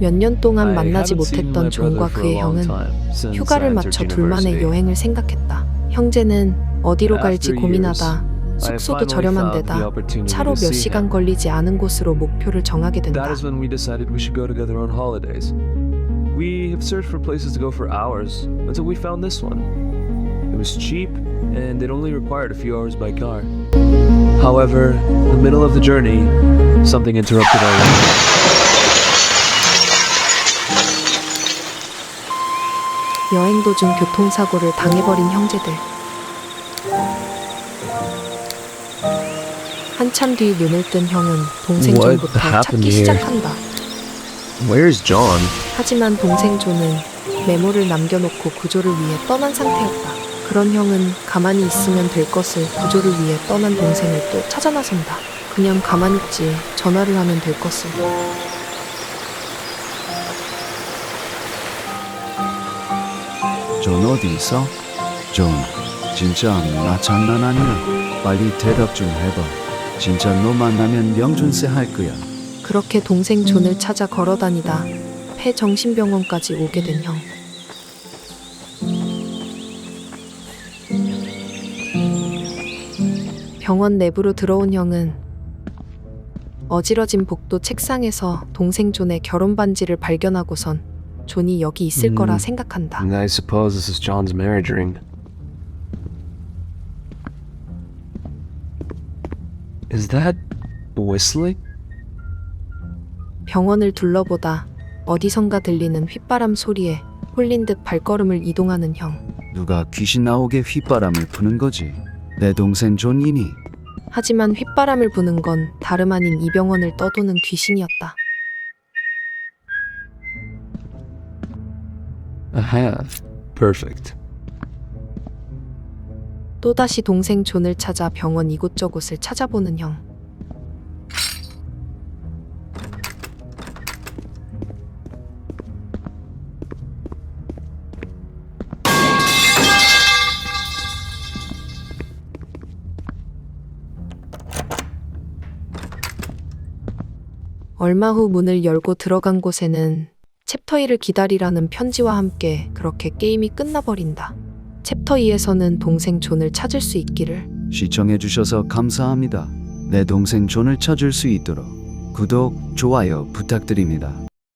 몇 년 동안 만나지 못했던 존과 그의 형은 휴가를 맞춰 둘만의. 여행을 생각했다. 형제는 어디로 갈지 고민하다 숙소도 저렴한 데다 차로 몇 시간. 걸리지 않은 곳으로 목표를 정하게 된다. is when we decided we should go together on holidays. We have searched for places to go for hours until we found this one. It was cheap and it only required a few hours by car. However, in the middle of the journey, something interrupted our 여행 도중 교통사고를 당해버린 형제들. 한참 뒤 눈을 뜬 형은 동생 What 존부터 찾기 here? 시작한다. Where's John? 하지만 동생 존은 메모를 남겨놓고 구조를 위해 떠난 상태였다. 그런 형은 가만히 있으면 될 것을 구조를 위해 떠난 동생을 또 찾아 나선다. 그냥 가만히 있지 전화를 하면 될 것을. 존 어디 있어? 존, 진짜 나 장난 아니야. 빨리 대답 좀 해봐. 진짜 너 만나면 명준세 할 거야. 그렇게 동생 존을 찾아 걸어다니다 폐정신병원까지 오게 된 형. 병원 내부로 들어온 형은 어지러진 복도 책상에서 동생 존의 결혼 반지를 발견하고선 존이 여기 있을 음. 거라 생각한다. I suppose this is John's marriage ring. Is that whistling? 병원을 둘러보다 어디선가 들리는 휘바람 소리에 홀린 듯 발걸음을 이동하는 형. 누가 귀신 나오게 휘바람을 부는 거지. 내 동생 존이니. 하지만 휘바람을 부는 건 다름 아닌 이 병원을 떠도는 귀신이었다. I have. Perfect. 또다시 동생 존을 찾아 병원 이곳저곳을 찾아보는 형. 얼마 후 문을 열고 들어간 곳에는 챕터 1을 기다리라는 편지와 함께 그렇게 게임이 끝나버린다. 챕터 2에서는 동생 존을 찾을 수 있기를 시청해주셔서 감사합니다. 내 동생 존을 찾을 수 있도록 구독, 좋아요 부탁드립니다.